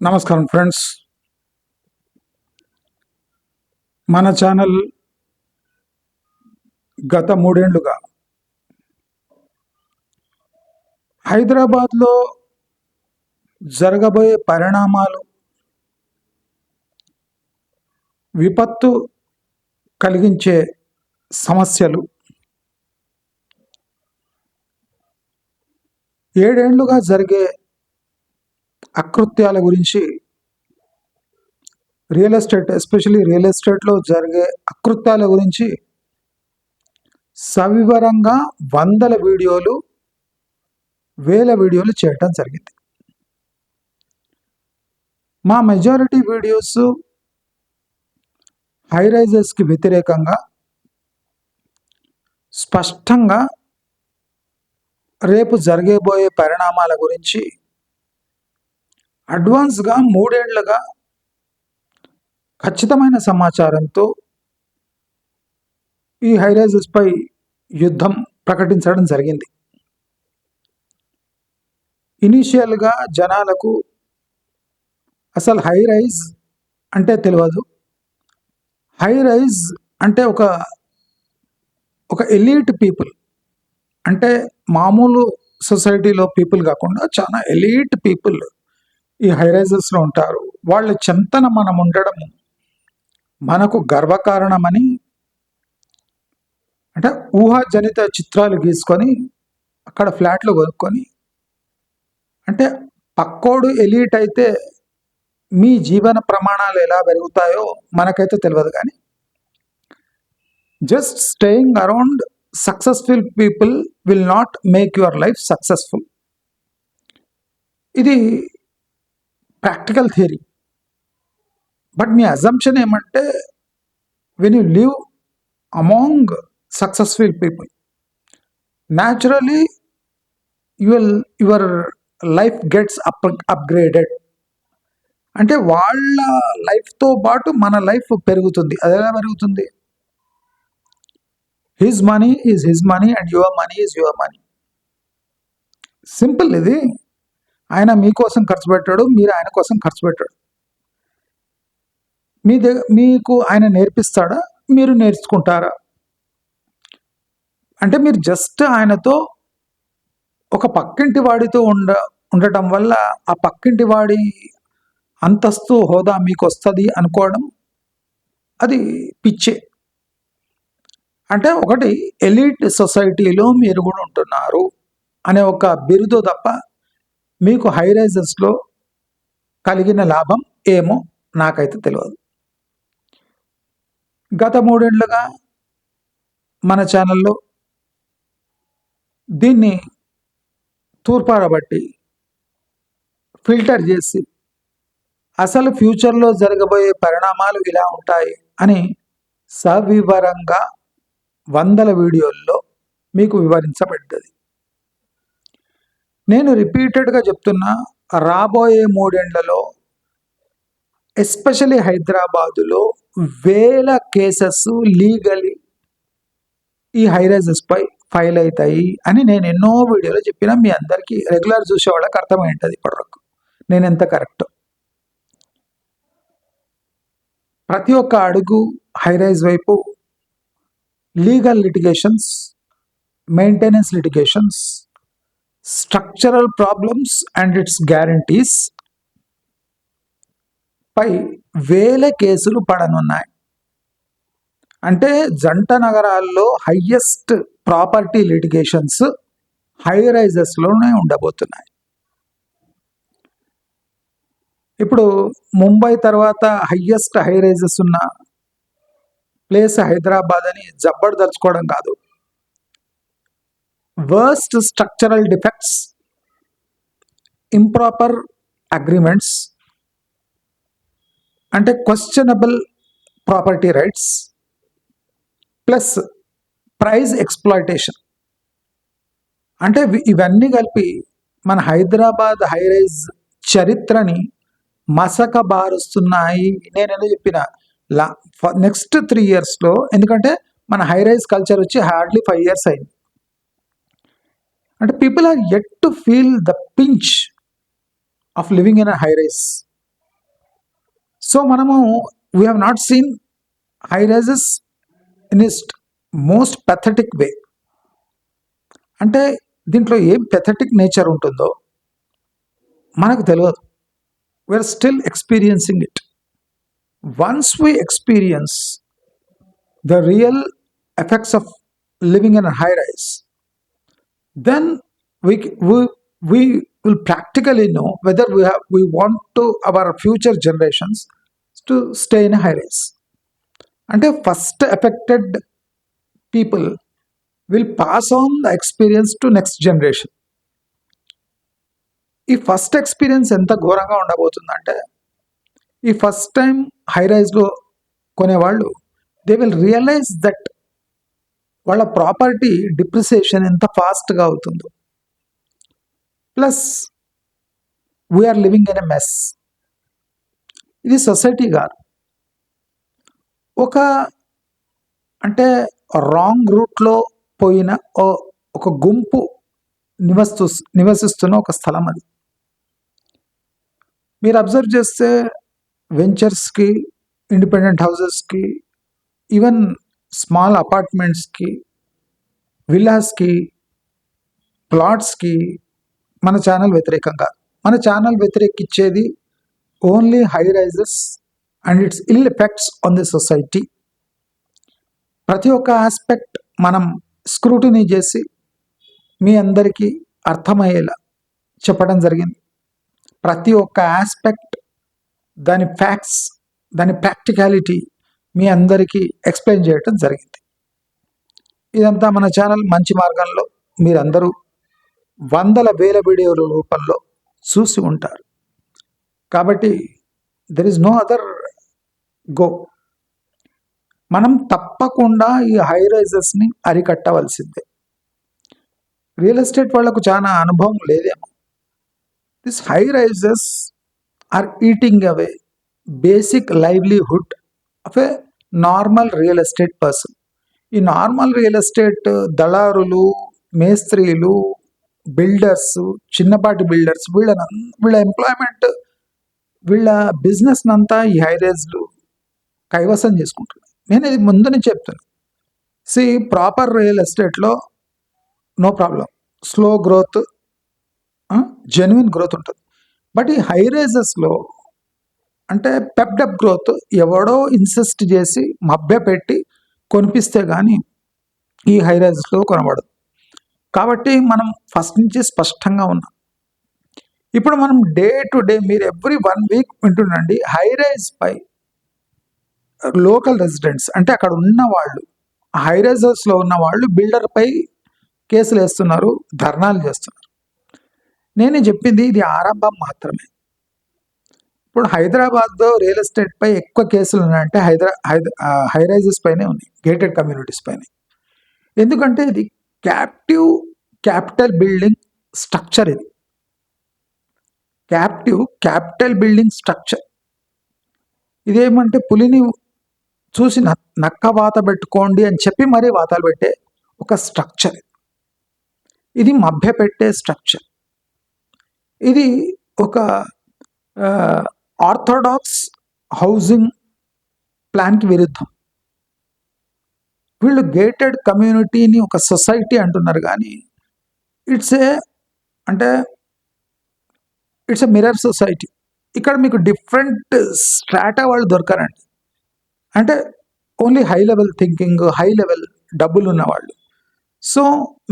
నమస్కారం ఫ్రెండ్స్. మన ఛానల్ గత మూడేండ్లుగా హైదరాబాద్లో జరగబోయే పరిణామాలు విపత్తు కలిగించే సమస్యలు ఏడేండ్లుగా జరిగే అకృత్యాల గురించి రియల్ ఎస్టేట్ ఎస్పెషలీ రియల్ ఎస్టేట్లో జరిగే అకృత్యాల గురించి సవివరంగా వందల వీడియోలు వేల వీడియోలు చేయటం జరిగింది. మా మెజారిటీ వీడియోస్ హైరైజెస్కి వ్యతిరేకంగా స్పష్టంగా రేపు జరగబోయే పరిణామాల గురించి అడ్వాన్స్గా మూడేళ్ళుగా ఖచ్చితమైన సమాచారంతో ఈ హైరైజెస్పై యుద్ధం ప్రకటించడం జరిగింది. ఇనీషియల్గా జనాలకు అసలు హై రైజ్ అంటే తెలియదు హై రైజ్ అంటే ఒక ఒక ఎలీట్ పీపుల్. అంటే మామూలు సొసైటీలో పీపుల్ కాకుండా చాలా ఎలీట్ పీపుల్. ఈ హైరైజెస్లో ఉంటారు. వాళ్ళ చెంతన మనం ఉండడము మనకు గర్వకారణమని అంటే ఊహాజనిత చిత్రాలు గీసుకొని అక్కడ ఫ్లాట్లు కొనుక్కొని అంటే పక్కోడు ఎలీట్ అయితే మీ జీవన ప్రమాణాలు ఎలా పెరుగుతాయో మనకైతే తెలియదు కానీ just staying around successful people will not make your life successful ఇది ప్రాక్టికల్ థియరీ. బట్ మీ అజంప్షన్ ఏమంటే when you live among successful people naturally your your life gets up upgraded అంటే వాళ్ళ లైఫ్తో పాటు మన లైఫ్ పెరుగుతుంది. అది ఎలా పెరుగుతుంది? His money is his money and your money is your money simple ఇది. ఆయన మీకోసం ఖర్చు పెట్టాడు మీరు ఆయన కోసం ఖర్చు పెట్టాడు. మీ దగ్గర మీకు ఆయన నేర్పిస్తాడా? మీరు నేర్చుకుంటారా? అంటే మీరు జస్ట్ ఆయనతో ఒక పక్కింటి వాడితో ఉండ ఉండటం వల్ల ఆ పక్కింటి వాడి అంతస్తు హోదా మీకు వస్తుంది అనుకోవడం అది పిచ్చే. అంటే ఒకటి ఎలీట్ సొసైటీలో మీరు కూడా ఉంటున్నారు అనే ఒక బిరుదు తప్ప మీకు హై రైజెస్లో కలిగిన లాభం ఏమో నాకైతే తెలియదు గత మూడేళ్ళుగా మన ఛానల్లో దీన్ని తూర్పారబట్టి ఫిల్టర్ చేసి అసలు ఫ్యూచర్లో జరగబోయే పరిణామాలు ఇలా ఉంటాయి అని సవివరంగా వందల వీడియోల్లో మీకు వివరించబడ్డది. నేను రిపీటెడ్గా చెప్తున్నా రాబోయే మూడేండ్లలో ఎస్పెషలీ హైదరాబాదులో వేల కేసెస్ లీగలీ ఈ హైరైజెస్పై ఫైల్ అవుతాయి అని నేను ఎన్నో వీడియోలో చెప్పిన మీ అందరికీ రెగ్యులర్ చూసే వాళ్ళకి అర్థమై ఉంటుంది ఇప్పటివరకు. నేను ఎంత కరెక్ట్ ప్రతి ఒక్క అడుగు హైరైజ్ వైపు legal litigations maintenance litigations structural problems and its guarantees పై వేల కేసులు పడనున్నాయి. అంటే జంట నగరాల్లో హయ్యెస్ట్ ప్రాపర్టీ లిటిగేషన్స్ హై రైజెస్లోనే ఉండబోతున్నాయి. ఇప్పుడు ముంబై తర్వాత హయ్యెస్ట్ హై రైజెస్ ఉన్న ప్లేస్ హైదరాబాద్ అని జబ్బడు దలుచుకోవడం కాదు. Worst structural defects improper agreements అంటే questionable property rights plus price exploitation అంటే ఇవన్నీ కలిపి మన హైదరాబాద్ హైరైజ్ చరిత్రని మసక బారుస్తున్నాయి నేను చెప్పిన? లా నెక్స్ట్ త్రీ ఇయర్స్లో ఎందుకంటే మన హైరైజ్ కల్చర్ వచ్చి హార్డ్లీ ఫైవ్ ఇయర్స్ అయింది. అంటే people are at to feel the pinch of living in a high rise so మనము we have not seen high rises in ist most pathetic way అంటే దీంట్లో ఏం పెథటిక్ నేచర్ ఉంటుందో మనకు తెలియదు. We are still experiencing it once we experience the real effects of living in high rise then we, we, we will practically know whether we have we want to our future generations to stay in high rise అంటే first affected people will pass on the experience to next generation ఈ first experience ఎంత ఘోరంగా ఉండబోతుందంటే ఈ first time high రైజ్లో కొనేవాళ్ళు they will realise that వాళ్ళ property depreciation ఎంత ఫాస్ట్గా అవుతుందో. Plus we are living in a mess ఇది సొసైటీ కాదు. ఒక అంటే రాంగ్ రూట్లో పోయిన ఓ- ఒక గుంపు నివసి నివసిస్తున్న ఒక స్థలం అది. మీరు అబ్జర్వ్ చేస్తే వెంచర్స్కి ఇండిపెండెంట్ హౌసెస్కి ఈవెన్ స్మాల్ అపార్ట్మెంట్స్కి విల్లాస్కి ప్లాట్స్కి మన ఛానల్ వ్యతిరేకంగా. మన channel వ్యతిరేకించేది only high rises and its ill effects on the society. ప్రతి ఒక్క ఆస్పెక్ట్ మనం స్క్రూటినీ చేసి మీ అందరికీ అర్థమయ్యేలా చెప్పడం జరిగింది. ప్రతి ఒక్క ఆస్పెక్ట్ దాని ఫ్యాక్ట్స్ దాని ప్రాక్టికాలిటీ మీ అందరికీ ఎక్స్ప్లెయిన్ చేయటం జరిగింది. ఇదంతా మన ఛానల్ మంచి మార్గంలో మీరందరూ వందల వేల వీడియోల రూపంలో చూసి ఉంటారు. కాబట్టి there is no other go మనం తప్పకుండా ఈ హై రైజెస్ని అరికట్టవలసిందే. రియల్ ఎస్టేట్ వాళ్ళకు చాలా అనుభవం లేదేమో. This high rises are eating away basic livelihood of normal real estate person ఈ నార్మల్ రియల్ ఎస్టేట్ దళారులు మేస్త్రీలు బిల్డర్స్ చిన్నపాటి బిల్డర్స్ వీళ్ళ వీళ్ళ ఎంప్లాయ్మెంట్ వీళ్ళ బిజినెస్ అంతా ఈ హైరేజ్లు కైవసం చేసుకుంటున్నారు నేను ఇది ముందు నుంచి చెప్తాను సి ప్రాపర్ రియల్ ఎస్టేట్లో no problem slow growth genuine growth ఉంటుంది. బట్ ఈ హై రేజెస్లో అంటే పెప్డప్ గ్రోత్ ఎవడో ఇన్సిస్ట్ చేసి మభ్య పెట్టి కొనిపిస్తే కానీ ఈ హై కొనబడదు. కాబట్టి మనం ఫస్ట్ నుంచి స్పష్టంగా ఉన్నాం. ఇప్పుడు మనం డే టు డే మీరు ఎవ్రీ వన్ వీక్ వింటుండండి హై రైజ్ పై లోకల్ రెసిడెంట్స్ అంటే అక్కడ ఉన్న వాళ్ళు హై రైజర్స్లో ఉన్న వాళ్ళు బిల్డర్పై కేసులు వేస్తున్నారు ధర్నాలు చేస్తున్నారు. నేను చెప్పింది ఇది ఆరంభం మాత్రమే. ఇప్పుడు హైదరాబాద్లో రియల్ ఎస్టేట్ పై ఎక్కువ కేసులు ఉన్నాయంటే హైదరా హైద హై రైజెస్ పైనే ఉన్నాయి గేటెడ్ కమ్యూనిటీస్ పైన. ఎందుకంటే ఇది క్యాప్టివ్ క్యాపిటల్ బిల్డింగ్ స్ట్రక్చర్ ఇది. క్యాప్టివ్ క్యాపిటల్ బిల్డింగ్ స్ట్రక్చర్ ఇదేమంటే పులిని చూసి నక్క వాత పెట్టుకోండి అని చెప్పి మరీ వాతాలు పెట్టే ఒక స్ట్రక్చర్ ఇది. మభ్య పెట్టే స్ట్రక్చర్ ఇది ఒక ఆర్థోడాక్స్ హౌసింగ్ ప్లాన్కి విరుద్ధం. వీళ్ళు గేటెడ్ కమ్యూనిటీని ఒక సొసైటీ అంటున్నారు కానీ ఇట్స్ ఏ అంటే ఇట్స్ ఎ మిరర్ సొసైటీ. ఇక్కడ మీకు డిఫరెంట్ స్ట్రాటా వాళ్ళు దొరకారండి. అంటే only high level thinking high level డబ్బులు ఉన్నవాళ్ళు సో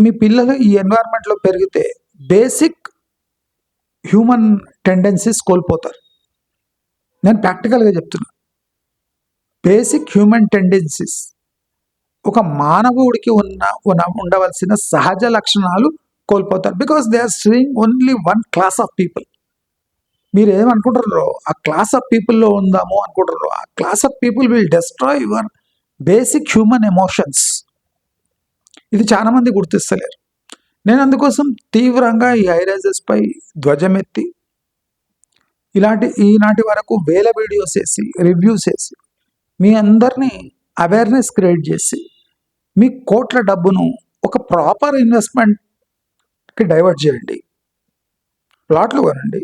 మీ పిల్లలు ఈ ఎన్వైర్న్మెంట్లో పెరిగితే బేసిక్ హ్యూమన్ టెండెన్సీస్ కోల్పోతారు. నేను ప్రాక్టికల్గా చెప్తున్నా. బేసిక్ హ్యూమన్ టెండెన్సీస్ ఒక మానవుడికి ఉన్న ఉండవలసిన సహజ లక్షణాలు కోల్పోతారు. Because they are seeing only one class of people మీరు ఏమనుకుంటారో ఆ క్లాస్ ఆఫ్ పీపుల్లో ఉందాము అనుకుంటారో ఆ class of people will destroy your basic human emotions ఇది చాలామంది గుర్తిస్తలేరు. నేను అందుకోసం తీవ్రంగా ఈ ఐరైజెస్ పై ధ్వజమెత్తి ఇలాంటి ఈనాటి వరకు వేల వీడియోస్ వేసి రివ్యూస్ వేసి మీ అందరినీ అవేర్నెస్ క్రియేట్ చేసి మీ కోట్ల డబ్బును ఒక ప్రాపర్ ఇన్వెస్ట్మెంట్కి డైవర్ట్ చేయండి. ప్లాట్లు కొనండి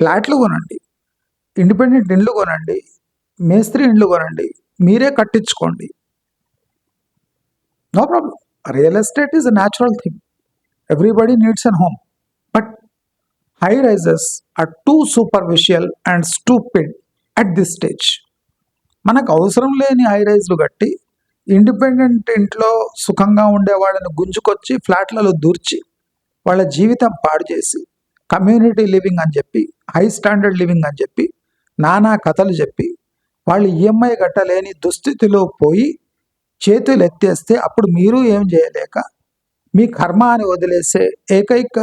ఫ్లాట్లు కొనండి ఇండిపెండెంట్ ఇండ్లు కొనండి మేస్త్రి ఇండ్లు కొనండి మీరే కట్టించుకోండి. No problem real estate is a natural thing everybody needs an home high rises are too superficial and stupid at this stage మనకు అవసరం లేని హై రైజ్లు కట్టి ఇండిపెండెంట్ ఇంట్లో సుఖంగా ఉండే వాళ్ళని గుంజుకొచ్చి ఫ్లాట్లలో దూర్చి వాళ్ళ జీవితం పాడు చేసి కమ్యూనిటీ లివింగ్ అని చెప్పి హై స్టాండర్డ్ లివింగ్ అని చెప్పి నానా కథలు చెప్పి వాళ్ళు ఈఎంఐ కట్టలేని దుస్థితిలో పోయి చేతులు ఎత్తేస్తే అప్పుడు మీరు ఏం చేయలేక మీ కర్మ అని వదిలేసే ఏకైక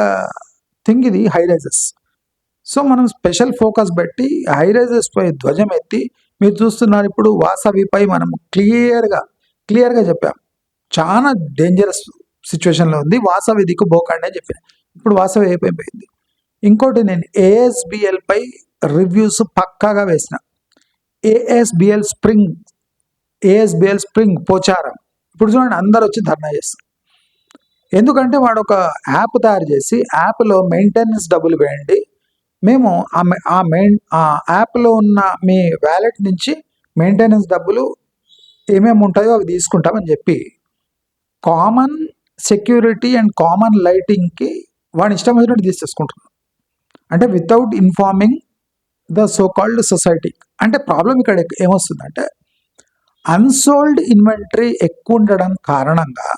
థింగ్ ఇది హై రైజెస్ సో మనం స్పెషల్ ఫోకస్ పెట్టి హై రైజెస్ ధ్వజం ఎత్తి మీరు చూస్తున్నారు ఇప్పుడు వాసవిపై మనం క్లియర్గా క్లియర్గా చెప్పాం. చాలా డేంజరస్ సిచ్యువేషన్లో ఉంది. వాసవి దిక్కు బోకండి అని చెప్పాను. ఇప్పుడు వాసవి అయిపోయింది. ఇంకోటి నేను ఏఎస్బిఎల్పై రివ్యూస్ పక్కాగా వేసిన. ASBL spring ASBL spring Pocharam. ఇప్పుడు చూడండి అందరు వచ్చి ధర్నా చేస్తారు. ఎందుకంటే వాడు ఒక యాప్ తయారు చేసి యాప్లో మెయింటెనెన్స్ డబ్బులు వేయండి. మేము ఆ ఆ మెయిన్ ఆ యాప్లో ఉన్న మీ వ్యాలెట్ నుంచి మెయింటెనెన్స్ డబ్బులు ఏమేమి ఉంటాయో అవి తీసుకుంటామని చెప్పి కామన్ సెక్యూరిటీ అండ్ కామన్ లైటింగ్కి వాడి ఇష్టం వచ్చినట్టు తీసేసుకుంటున్నాడు అంటే without informing the so called society. అంటే ప్రాబ్లం ఇక్కడ ఏమొస్తుందంటే అన్సోల్డ్ ఇన్వెంటరీ ఎక్కువ ఉండడం కారణంగా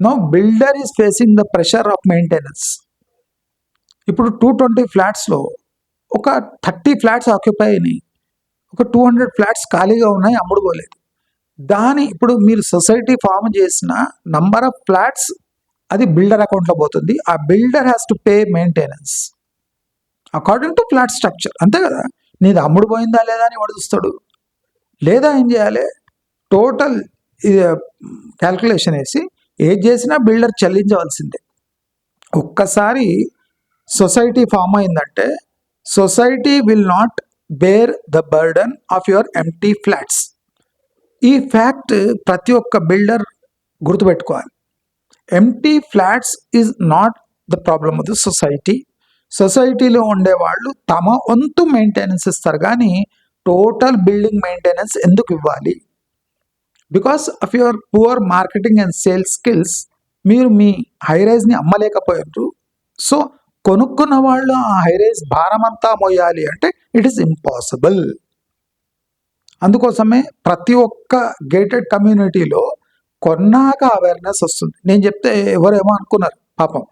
no builder is facing the pressure of maintenance ఇప్పుడు టూ ట్వంటీ ఫ్లాట్స్లో ఒక థర్టీ ఫ్లాట్స్ ఆక్యుపై అయినాయి. ఒక టూ హండ్రెడ్ ఫ్లాట్స్ ఖాళీగా ఉన్నాయి అమ్ముడుకోలేదు. దాని ఇప్పుడు మీరు సొసైటీ ఫామ్ చేసిన నంబర్ ఆఫ్ ఫ్లాట్స్ అది బిల్డర్ అకౌంట్లో పోతుంది. ఆ builder has to pay maintenance according to flat structure అంతే కదా? నీది అమ్ముడు పోయిందా లేదా అని వడుస్తాడు లేదా ఏం చేయాలి? టోటల్ క్యాల్కులేషన్ uh, వేసి ఏది చేసినా బిల్డర్ చెల్లించవలసిందే. ఒక్కసారి సొసైటీ ఫామ్ అయిందంటే society will not bear the burden of your empty flats. ఈ ఫ్యాక్ట్ ప్రతి ఒక్క బిల్డర్ గుర్తుపెట్టుకోవాలి. Empty flats is not the problem of the society. సొసైటీలో ఉండేవాళ్ళు తమ వంతు మెయింటెనెన్స్ ఇస్తారు కానీ టోటల్ బిల్డింగ్ మెయింటెనెన్స్ ఎందుకు ఇవ్వాలి? Because of your poor marketing and sales skills మీరు మీ హైరైజ్ని అమ్మలేకపోయారు సో కొనుక్కున్న వాళ్ళు ఆ హైరైజ్ భారమంతా మోయాలి అంటే ఇట్ ఈస్ ఇంపాసిబుల్ అందుకోసమే ప్రతి ఒక్క గేటెడ్ కమ్యూనిటీలో కొన్నాక అవేర్నెస్ వస్తుంది. నేను చెప్తే ఎవరేమో అనుకున్నారు పాపం.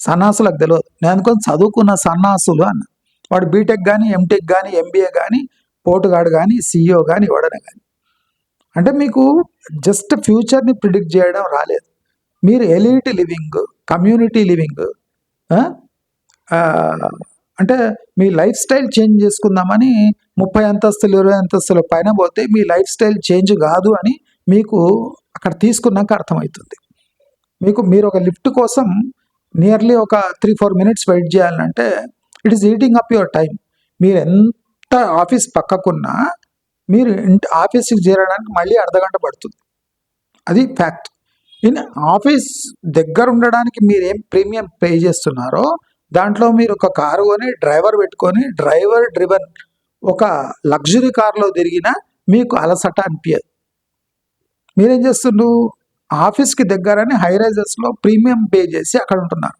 సన్నాసులకు తెలియదు నేను అనుకుని చదువుకున్న సన్నాసులు అన్న. వాడు బీటెక్ కానీ ఎంటెక్ కానీ ఎంబీఏ కానీ పోటుగాడు కానీ సీఈఓ కానీ ఎవడనే కానీ అంటే మీకు జస్ట్ ఫ్యూచర్ని ప్రిడిక్ట్ చేయడం రాలేదు. మీరు ఎలిట్ లివింగ్ కమ్యూనిటీ లివింగ్ అంటే మీ లైఫ్ స్టైల్ చేంజ్ చేసుకుందామని ముప్పై అంతస్తులు ఇరవై అంతస్తుల పైన పోతే మీ లైఫ్ స్టైల్ చేంజ్ కాదు అని మీకు అక్కడ తీసుకున్నాక అర్థమవుతుంది. మీకు మీరు ఒక లిఫ్ట్ కోసం నియర్లీ ఒక త్రీ ఫోర్ మినిట్స్ వెయిట్ చేయాలంటే it is eating up your time మీరు ఎంత ఆఫీస్ పక్కకున్నా మీరు ఇంటి ఆఫీస్కి చేరడానికి మళ్ళీ అర్ధగంట పడుతుంది. అది ఫ్యాక్ట్ ఇన్ ఆఫీస్ దగ్గర ఉండడానికి మీరు ఏం ప్రీమియం పే చేస్తున్నారో దాంట్లో మీరు ఒక కారు కొని డ్రైవర్ పెట్టుకొని డ్రైవర్ డ్రివన్ ఒక లగ్జరీ కార్లో తిరిగినా మీకు అలసట అనిపించదు మీరేం చేస్తుండ్రు? ఆఫీస్కి దగ్గరని హై రైజర్స్లో ప్రీమియం పే చేసి అక్కడ ఉంటున్నారు.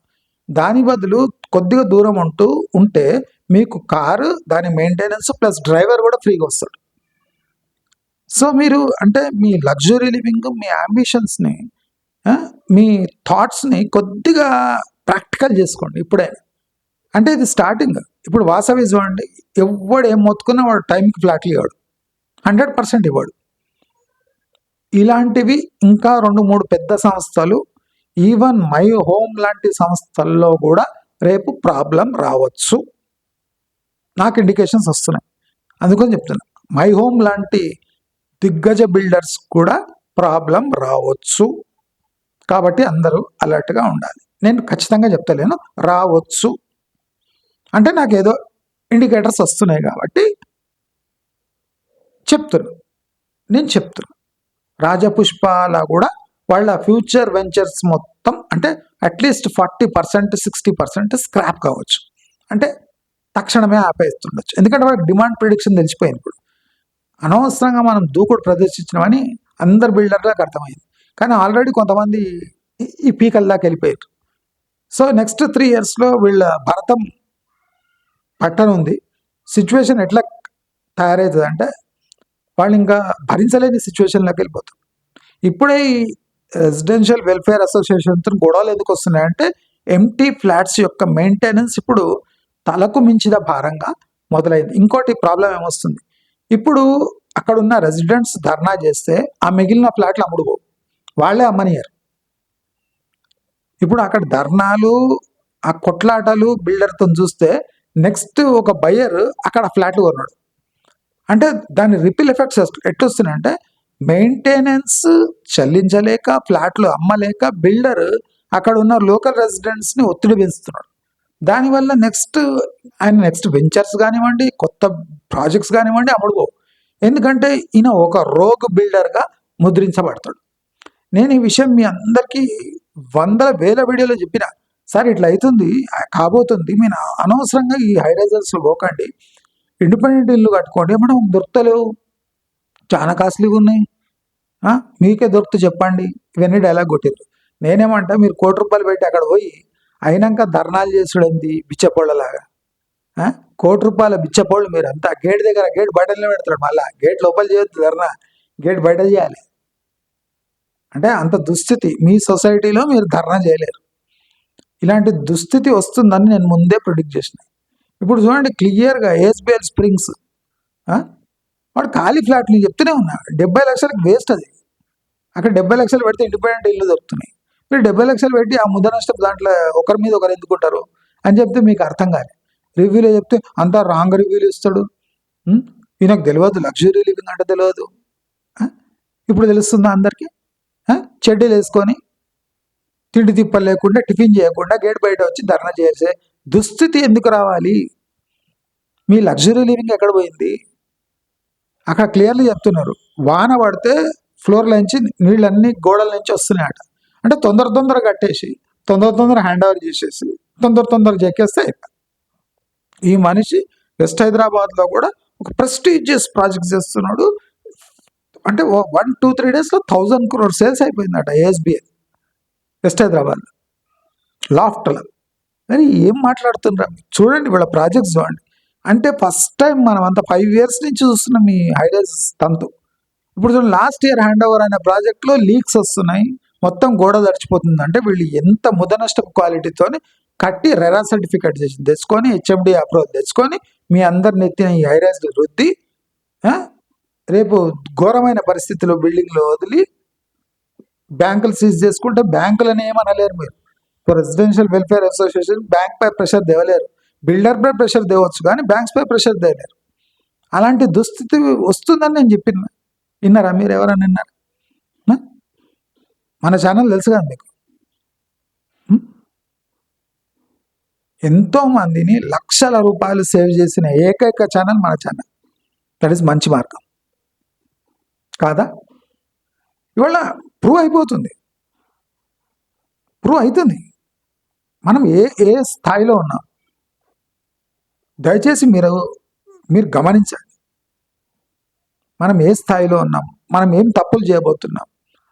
దాని బదులు కొద్దిగా దూరం ఉంటూ ఉంటే మీకు కారు దాని మెయింటెనెన్స్ ప్లస్ డ్రైవర్ కూడా ఫ్రీగా వస్తాడు. సో మీరు అంటే మీ లగ్జరీ లివింగ్ మీ అంబిషన్స్ని మీ థాట్స్ని కొద్దిగా ప్రాక్టికల్ చేసుకోండి ఇప్పుడే. అంటే ఇది స్టార్టింగ్ ఇప్పుడు వాసవి చూడండి ఎవడు ఏం మొత్తుకున్నా వాడు టైంకి ఫ్లాట్లు ఇవ్వడు హండ్రెడ్ పర్సెంట్ ఇవ్వడు. ఇలాంటివి ఇంకా రెండు మూడు పెద్ద సంస్థలు ఈవెన్ మై హోమ్ లాంటి సంస్థల్లో కూడా రేపు ప్రాబ్లం రావచ్చు. నాకు ఇండికేషన్స్ వస్తున్నాయి. అందుకని చెప్తున్నా. మై హోమ్ లాంటి దిగ్గజ బిల్డర్స్ కూడా ప్రాబ్లం రావచ్చు. కాబట్టి అందరూ అలర్ట్గా ఉండాలి. నేను ఖచ్చితంగా చెప్తలేను రావచ్చు. అంటే నాకు ఏదో ఇండికేటర్స్ వస్తున్నాయి కాబట్టి చెప్తున్నా. నేను చెప్తున్నా. రాజపుష్పాల కూడా వాళ్ళ ఫ్యూచర్ వెంచర్స్ మొత్తం అంటే at least forty percent sixty percent scrap కావచ్చు. అంటే తక్షణమే ఆపేస్తుండొచ్చు. ఎందుకంటే వాళ్ళకి డిమాండ్ ప్రిడిక్షన్ తెలిసిపోయింది ఇప్పుడు. అనవసరంగా మనం దూకుడు ప్రదర్శించినామని అందరు బిల్డర్లకు అర్థమైంది. కానీ ఆల్రెడీ కొంతమంది ఈ- పీకల్ దాకా వెళ్ళిపోయారు. సో నెక్స్ట్ త్రీ ఇయర్స్లో వీళ్ళ భరతం పట్టనుంది సిచ్యువేషన్ ఎట్లా తయారవుతుంది అంటే వాళ్ళు ఇంకా భరించలేని సిచ్యువేషన్లోకి వెళ్ళిపోతారు. ఇప్పుడే ఈ రెసిడెన్షియల్ వెల్ఫేర్ అసోసియేషన్తో గొడవలు ఎందుకు వస్తున్నాయంటే ఎంటీ ఫ్లాట్స్ యొక్క మెయింటెనెన్స్ ఇప్పుడు తలకు మించిన భారంగా మొదలైంది. ఇంకోటి ప్రాబ్లం ఏమొస్తుంది? ఇప్పుడు అక్కడ ఉన్న రెసిడెంట్స్ ధర్నా చేస్తే ఆ మిగిలిన ఫ్లాట్లు అమ్ముడుకో వాళ్ళే అమ్మనియరు ఇప్పుడు అక్కడ ధర్నాలు ఆ కొట్లాటలు బిల్డర్తో చూస్తే నెక్స్ట్ ఒక బయ్యర్ అక్కడ ఫ్లాట్లు కొన్నాడు. అంటే దాని రిపిల్ ఎఫెక్ట్స్ ఎట్లొస్తున్నాయంటే మెయింటెనెన్స్ చెల్లించలేక ఫ్లాట్లు అమ్మలేక బిల్డర్ అక్కడ ఉన్న లోకల్ రెసిడెంట్స్ని ఒత్తిడి పెంచుతున్నాడు. దానివల్ల నెక్స్ట్ ఆయన నెక్స్ట్ వెంచర్స్ కానివ్వండి కొత్త ప్రాజెక్ట్స్ కానివ్వండి అమ్ముడుకో ఎందుకంటే ఈయన ఒక రోగ్ బిల్డర్గా ముద్రించబడతాడు. నేను ఈ విషయం మీ అందరికీ వందల వేల వీడియోలో చెప్పిన. సార్ ఇట్లా అవుతుంది కాబోతుంది. మీరు అనవసరంగా ఈ హైరైజర్స్లో పోకండి. ఇండిపెండెంట్ ఇల్లు కట్టుకోండి. మనం దొరుకుతలేవు. చాలా కాస్ట్లీగా ఉన్నాయి. మీకే దొరుకుతూ చెప్పండి. ఇవన్నీ డైలాగ్ కొట్టారు నేనేమంటా మీరు కోటి రూపాయలు పెట్టి అక్కడ పోయి అయినాక ధర్నాలు చేసుడంది? బిచ్చపోళ్ళలాగా. కోటి రూపాయల బిచ్చపోళ్ళు మీరు అంతా గేట్ దగ్గర గేట్ బయటనే పెడతాడు మళ్ళా. గేట్ లోపల చేయొద్దు ధర్నా. గేట్ బయట చేయాలి. అంటే అంత దుస్థితి. మీ సొసైటీలో మీరు ధర్నా చేయలేరు. ఇలాంటి దుస్థితి వస్తుందని నేను ముందే ప్రిడిక్ట్ చేసిన. ఇప్పుడు చూడండి క్లియర్గా ఏస్బిఎల్ స్ప్రింగ్స్ వాడు ఖాళీ ఫ్లాట్ నేను చెప్తూనే ఉన్నా. డెబ్బై లక్షలకు వేస్ట్ అది. అక్కడ డెబ్బై లక్షలు పెడితే ఇండిపెండెంట్ ఇల్లు దొరుకుతున్నాయి. మీరు డెబ్బై లక్షలు పెట్టి ఆ ముద్ద నష్టం దాంట్లో ఒకరి మీద ఒకరు ఎందుకుంటారు అని చెప్తే మీకు అర్థం కాదు. రివ్యూలో చెప్తే అంతా రాంగ్ రివ్యూలు ఇస్తాడు. ఉం? ఈయనకు తెలియదు లగ్జరీ లివింగ్ అంటే తెలియదు. ఇప్పుడు తెలుస్తుందా అందరికీ? చెడ్డీలు వేసుకొని తిండి తిప్పలు లేకుండా టిఫిన్ చేయకుండా గేట్ బయట వచ్చి ధర్నా చేసే దుస్థితి ఎందుకు రావాలి? మీ లగ్జరీ లివింగ్ ఎక్కడ పోయింది? అక్కడ క్లియర్లీ చెప్తున్నారు. వాన పడితే ఫ్లోర్ నుంచి నీళ్ళన్నీ గోడల నుంచి వస్తున్నాయట. అంటే తొందర తొందర కట్టేసి తొందర తొందర హ్యాండ్ ఓవర్ చేసేసి తొందర తొందర చెక్కేస్తే ఈ మనిషి వెస్ట్ హైదరాబాద్లో కూడా ఒక ప్రెస్టీజియస్ ప్రాజెక్ట్ చేస్తున్నాడు. అంటే వన్ టూ త్రీ డేస్లో థౌజండ్ క్రోర్ సేల్స్ అయిపోయిందట ఏఎస్బిఐ వెస్ట్ హైదరాబాద్ లాఫ్ట్లో మరి ఏం మాట్లాడుతున్నారు చూడండి వీళ్ళ ప్రాజెక్ట్స్ చూడండి. అంటే ఫస్ట్ టైం మనం అంత ఫైవ్ ఇయర్స్ నుంచి చూస్తున్నాం ఈ హైడైస్ తంతు. ఇప్పుడు చూడండి లాస్ట్ ఇయర్ హ్యాండ్ ఓవర్ అనే ప్రాజెక్ట్లో లీక్స్ వస్తున్నాయి. మొత్తం గోడ తడిచిపోతుంది. అంటే వీళ్ళు ఎంత ముదనష్టపు క్వాలిటీతో కట్టి రెరా సర్టిఫికేట్ చేసి తెచ్చుకొని హెచ్ఎండి అప్రూవల్ తెచ్చుకొని మీ అందరిని ఎత్తిన ఈ హైరైజ్ రుద్ది రేపు ఘోరమైన పరిస్థితిలో బిల్డింగ్లు వదిలి బ్యాంకులు సీజ్ చేసుకుంటే బ్యాంకులని ఏమనలేరు మీరు. రెసిడెన్షియల్ వెల్ఫేర్ అసోసియేషన్ బ్యాంక్ పై ప్రెషర్ దేవలేరు బిల్డర్ పై ప్రెషర్ దేవచ్చు కానీ బ్యాంక్స్ పై ప్రెషర్ దేవలేరు అలాంటి దుస్థితి వస్తుందని నేను చెప్పిన. విన్నారా మీరు ఎవరైనా విన్నారా మన ఛానల్ తెలుసు కదా మీకు? ఎంతో మందిని లక్షల రూపాయలు సేవ్ చేసిన ఏకైక ఛానల్ మన ఛానల్ దట్ ఈస్ మంచి మార్గం. కాదా? ఇవాళ ప్రూవ్ అయిపోతుంది. ప్రూవ్ అవుతుంది. మనం ఏ ఏ స్థాయిలో ఉన్నాం? దయచేసి మీరు మీరు గమనించండి. మనం ఏ స్థాయిలో ఉన్నాం? మనం ఏం తప్పులు చేయబోతున్నాం?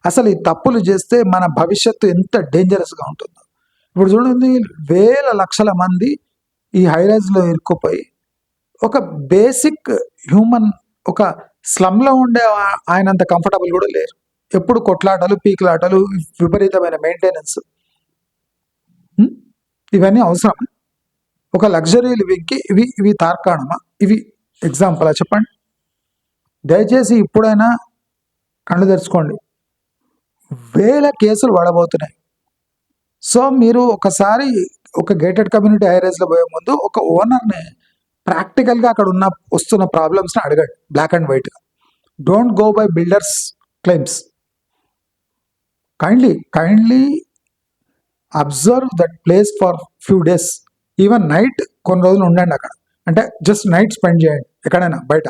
అసలు ఈ తప్పులు చేస్తే మన భవిష్యత్తు ఎంత డేంజరస్గా ఉంటుందో. ఇప్పుడు చూడండి వేల లక్షల మంది ఈ హైరైజ్లో ఇరుక్కుపోయి ఒక బేసిక్ హ్యూమన్ ఒక స్లమ్లో ఉండే ఆయనంత కంఫర్టబుల్ కూడా లేరు. ఎప్పుడు కొట్లాటలు పీకులాటలు విపరీతమైన మెయింటెనెన్స్ ఇవన్నీ అవసరం ఒక లగ్జరీలు వెక్కి ఇవి ఇవి తార్కాణమా? ఇవి ఎగ్జాంపుల్ చెప్పండి. దయచేసి ఇప్పుడైనా కళ్ళు తెరుచుకోండి. వేల కేసులు పడబోతున్నాయి సో మీరు ఒకసారి ఒక గేటెడ్ కమ్యూనిటీ హైరేజ్లో పోయే ముందు ఒక ఓనర్ని ప్రాక్టికల్గా అక్కడ ఉన్న వస్తున్న ప్రాబ్లమ్స్ని అడగండి. బ్లాక్ అండ్ వైట్గా don't go by builders claims kindly kindly observe that place for few days even night కొన్ని రోజులు ఉండండి అక్కడ. అంటే జస్ట్ నైట్ స్పెండ్ చేయండి. ఎక్కడైనా బయట.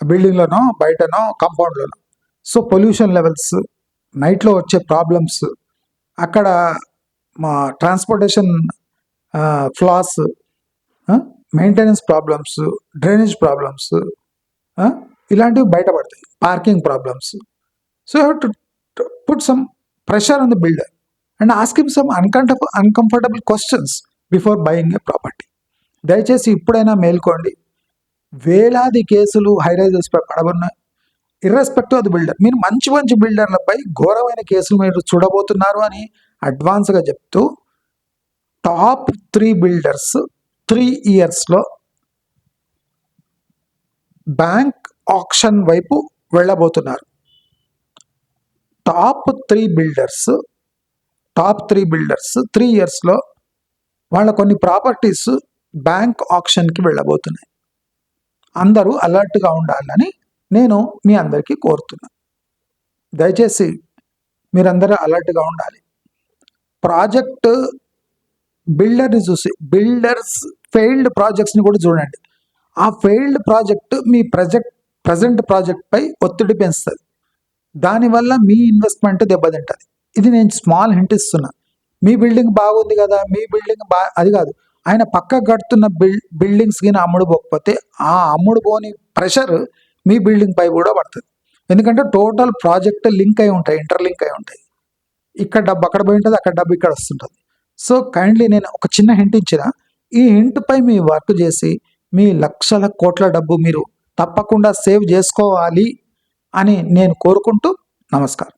బిల్డింగ్లోనో బయటనో కాంపౌండ్లోనో సో పొల్యూషన్ లెవెల్స్ నైట్లో వచ్చే ప్రాబ్లమ్స్ అక్కడ మా transportation flaws maintenance problems drainage problems ఇలాంటివి బయటపడతాయి. Parking problems. So have to put some pressure on the builder and asking some uncomfortable uncomfortable questions before buying a property. దయచేసి ఇప్పుడైనా మేల్కోండి. వేలాది కేసులు హైరైజర్స్పై పడబడినాయి ఇర్రెస్పెక్టివ్ ఆఫ్ ది బిల్డర్ మీరు మంచి మంచి బిల్డర్లపై ఘోరమైన కేసులు మీరు చూడబోతున్నారు అని అడ్వాన్స్గా చెప్తూ టాప్ త్రీ బిల్డర్స్ త్రీ ఇయర్స్లో బ్యాంక్ ఆప్షన్ వైపు వెళ్ళబోతున్నారు. Top three builders top three builders three ఇయర్స్లో వాళ్ళ కొన్ని ప్రాపర్టీస్ బ్యాంక్ ఆప్షన్కి వెళ్ళబోతున్నాయి. అందరూ అలర్ట్గా ఉండాలని నేను మీ అందరికీ కోరుతున్నాను దయచేసి మీరందరూ అలర్ట్గా ఉండాలి. ప్రాజెక్ట్ బిల్డర్ని చూసి బిల్డర్స్ ఫెయిల్డ్ ప్రాజెక్ట్స్ని కూడా చూడండి. ఆ ఫెయిల్డ్ ప్రాజెక్ట్ మీ ప్రజెక్ట్ ప్రజెంట్ ప్రాజెక్ట్పై ఒత్తిడి పెంచుతుంది. దానివల్ల మీ ఇన్వెస్ట్మెంట్ దెబ్బతింటుంది. ఇది నేను స్మాల్ హింట్ ఇస్తున్నా. మీ బిల్డింగ్ బాగుంది కదా మీ బిల్డింగ్ బా అది కాదు. ఆయన పక్క కడుతున్న బిల్ బిల్డింగ్స్ కింద అమ్ముడు పోకపోతే ఆ అమ్ముడు పోని ప్రెషర్ మీ బిల్డింగ్ పై కూడా పడుతుంది. ఎందుకంటే టోటల్ ప్రాజెక్ట్ లింక్ అయి ఉంటాయి ఇంటర్లింక్ అయి ఉంటాయి. ఇక్కడ డబ్బు అక్కడ పోయి ఉంటుంది అక్కడ డబ్బు ఇక్కడ వస్తుంటుంది. సో కైండ్లీ నేను ఒక చిన్న హింట్ ఇచ్చిన. ఈ ఇంటిపై మీ వర్క్ చేసి మీ లక్షల కోట్ల డబ్బు మీరు తప్పకుండా సేవ్ చేసుకోవాలి అని నేను కోరుకుంటూ నమస్కారం.